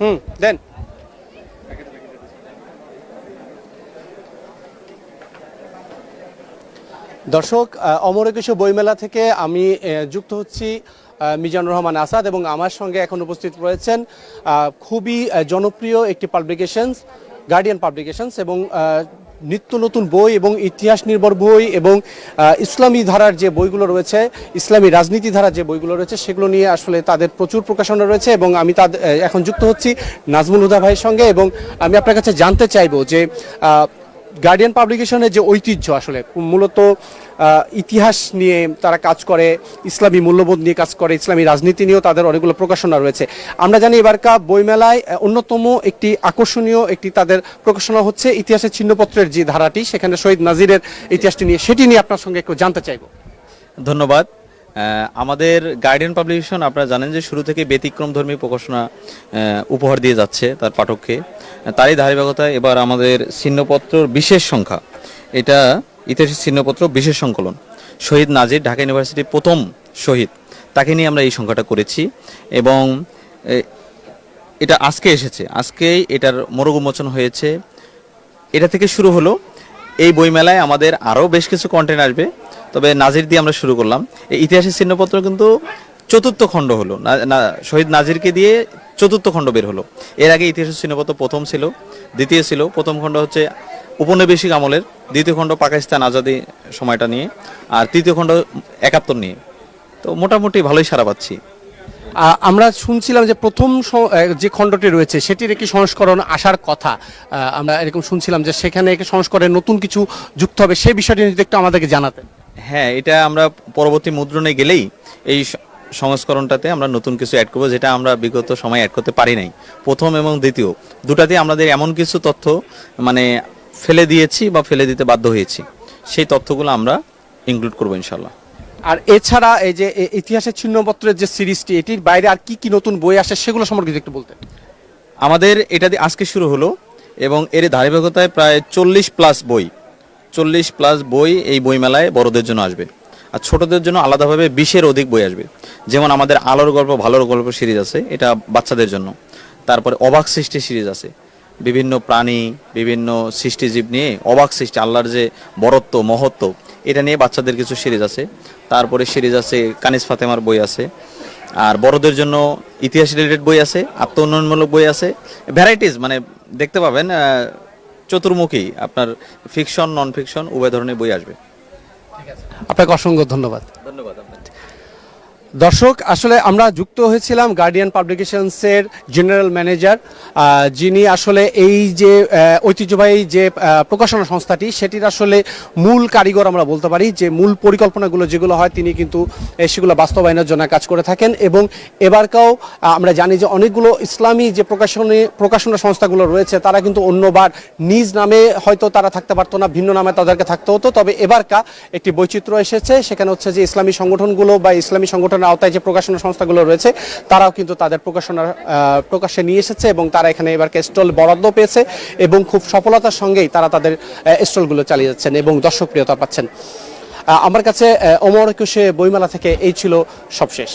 হুম, দেন। দর্শক অমর একুশে বইমেলা থেকে আমি যুক্ত হচ্ছি মিজানুর রহমান আসাদ এবং আমার সঙ্গে এখন উপস্থিত রয়েছেন খুবই জনপ্রিয় একটি পাবলিকেশনস গার্ডিয়ান পাবলিকেশনস এবং নিত্য নতুন বই এবং ইতিহাস নির্ভর বই এবং ইসলামী ধারার যে বইগুলো রয়েছে, ইসলামী রাজনীতি ধারার যে বইগুলো রয়েছে, সেগুলো নিয়ে আসলে তাদের প্রচুর প্রকাশনা রয়েছে এবং আমি তাদের এখন যুক্ত হচ্ছি নাজমুল হুদা ভাইয়ের সঙ্গে এবং আমি আপনার কাছে জানতে চাইব যে গার্ডিয়ান পাবলিকেশনের যে ঐতিহ্য আসলে, মূলত ইতিহাস নিয়ে তারা কাজ করে, ইসলামী মূল্যবোধ নিয়ে কাজ করে, ইসলামী রাজনীতি নিয়েও তাদের অনেকগুলো প্রকাশনা রয়েছে। আমরা জানি এবারকা বইমেলায় অন্যতম একটি আকর্ষণীয় একটি তাদের প্রকাশনা হচ্ছে ইতিহাসের চিহ্নপত্রের যে ধারাটি, সেখানে শহীদ নাজিরের ইতিহাসটি নিয়ে, সেটি নিয়ে আপনার সঙ্গে একটু জানতে চাইব। ধন্যবাদ। আমাদের গার্ডিয়ান পাবলিকেশন আপনারা জানেন যে শুরু থেকে ব্যতিক্রম ধর্মী প্রকাশনা উপহার দিয়ে যাচ্ছে তার পাঠককে। তারই ধারাবাহিকতায় এবার আমাদের চিহ্নপত্রর বিশেষ সংখ্যা। এটা ইতিহাসের চিহ্নপত্র বিশেষ সংকলন। শহীদ নাজির, ঢাকা ইউনিভার্সিটির প্রথম শহীদ। তাকে নিয়ে আমরা এই সংখ্যাটা করেছি এবং এটা আজকে এসেছে। আজকেই এটার মোড়ক উন্মোচন হয়েছে। এটা থেকে শুরু হলো। এই বইমেলায় আমাদের আরও বেশ কিছু কন্টেন্ট আসবে। তবে নাজির দিয়ে আমরা শুরু করলাম। এই ইতিহাসের চিহ্নপত্র কিন্তু চতুর্থ খণ্ড হলো। শহীদ নাজিরকে দিয়ে চতুর্থ খণ্ড বের হলো। এর আগে ইতিহাসের চিহ্নপত্র প্রথম ছিল, দ্বিতীয় ছিল। প্রথম খণ্ড হচ্ছে উপনিবেশিক আমলের, দ্বিতীয় খণ্ড পাকিস্তান আজাদি সময়টা নিয়ে, আর তৃতীয় খণ্ড একাত্তর নিয়ে। তো মোটামুটি ভালোই সারা পাচ্ছি। আমরা শুনছিলাম যে প্রথম যে খণ্ডটি রয়েছে, সেটির একটি সংস্করণ আসার কথা। আমরা এরকম শুনছিলাম যে সেখানে একটি সংস্করণে নতুন কিছু যুক্ত হবে সেই বিষয়টি যদি একটু আমাদেরকে জানাতেন। হ্যাঁ এটা আমরা পরবর্তী মুদ্রণে গেলেই এই সংস্করণটাতে আমরা নতুন কিছু অ্যাড করব যেটা আমরা বিগত সময় অ্যাড করতে পারি নাই। প্রথম এবং দ্বিতীয় দুটাতে আমাদের এমন কিছু তথ্য মানে ফেলে দিয়েছি বা ফেলে দিতে বাধ্য হয়েছি। সেই তথ্যগুলো আমরা ইনক্লুড করব ইনশাল্লাহ আর এছাড়া এই যে ইতিহাসের চিহ্নপত্রের যে সিরিজটি এটির বাইরে আর কি কি নতুন বই আসে সেগুলো সম্পর্কে একটু বলতেন। আমাদের এটা দিয়ে আজকে শুরু হলো এবং এর ধারাবাহিকতায় প্রায় চল্লিশ প্লাস বই চল্লিশ প্লাস বই এই বইমেলায় বড়দের জন্য আসবে। আর ছোটদের জন্য আলাদাভাবে বিশের অধিক বই আসবে। যেমন আমাদের আলোর গল্প, ভালোর গল্প সিরিজ আছে, এটা বাচ্চাদের জন্য। তারপরে অবাক সৃষ্টি সিরিজ আছে। বিভিন্ন প্রাণী, বিভিন্ন সৃষ্টিজীব নিয়ে অবাক সৃষ্টি, আল্লাহর যে বরত্ব, মহত্ব, এটা নিয়ে বাচ্চাদের কিছু সিরিজ আছে। তারপরে সিরিজ আছে কানিস ফাতেমার বই আছে। আর বড়দের জন্য ইতিহাস রিলেটেড বই আছে আত্ম উন্নয়নমূলক বই আছে। ভ্যারাইটিস মানে দেখতে পাবেন চতুর্মুখী আপনার ফিকশন নন ফিকশন উভয় ধরনের বই আসবে। আপনাকে অসংখ্য ধন্যবাদ। দর্শক, আসলে আমরা যুক্ত হয়েছিলাম গার্ডিয়ান পাবলিকেশনসের জেনারেল ম্যানেজার যিনি আসলে এই যে ঐতিহ্যবাহী যে প্রকাশনা সংস্থাটি, সেটির আসলে মূল কারিগর আমরা বলতে পারি যে, মূল পরিকল্পনাগুলো যেগুলো হয়, তিনি কিন্তু সেগুলো বাস্তবায়নের জন্য কাজ করে থাকেন এবং এবারকাও আমরা জানি যে অনেকগুলো ইসলামী যে প্রকাশনী, প্রকাশনা সংস্থাগুলো রয়েছে, তারা কিন্তু অন্যবার নিজ নামে হয়তো তারা থাকতে পারতো না, ভিন্ন নামে তাদেরকে থাকতে হতো। তবে এবারকা একটি বৈচিত্র্য এসেছে, সেখানে হচ্ছে যে, ইসলামী সংগঠনগুলো বা ইসলামী সংগঠনের আওতায় যে প্রকাশনা সংস্থাগুলো রয়েছে, তারাও কিন্তু তাদের প্রকাশনা প্রকাশে নিয়ে এসেছে এবং তারা এখানে এবারকে স্টল বরাদ্দ পেয়েছে এবং খুব সফলতার সঙ্গেই তারা তাদের স্টলগুলো চালিয়ে যাচ্ছেন এবং দর্শকপ্রিয়তা পাচ্ছেন। আমার কাছে অমর একুশে বইমেলা থেকে এই ছিল সবশেষ।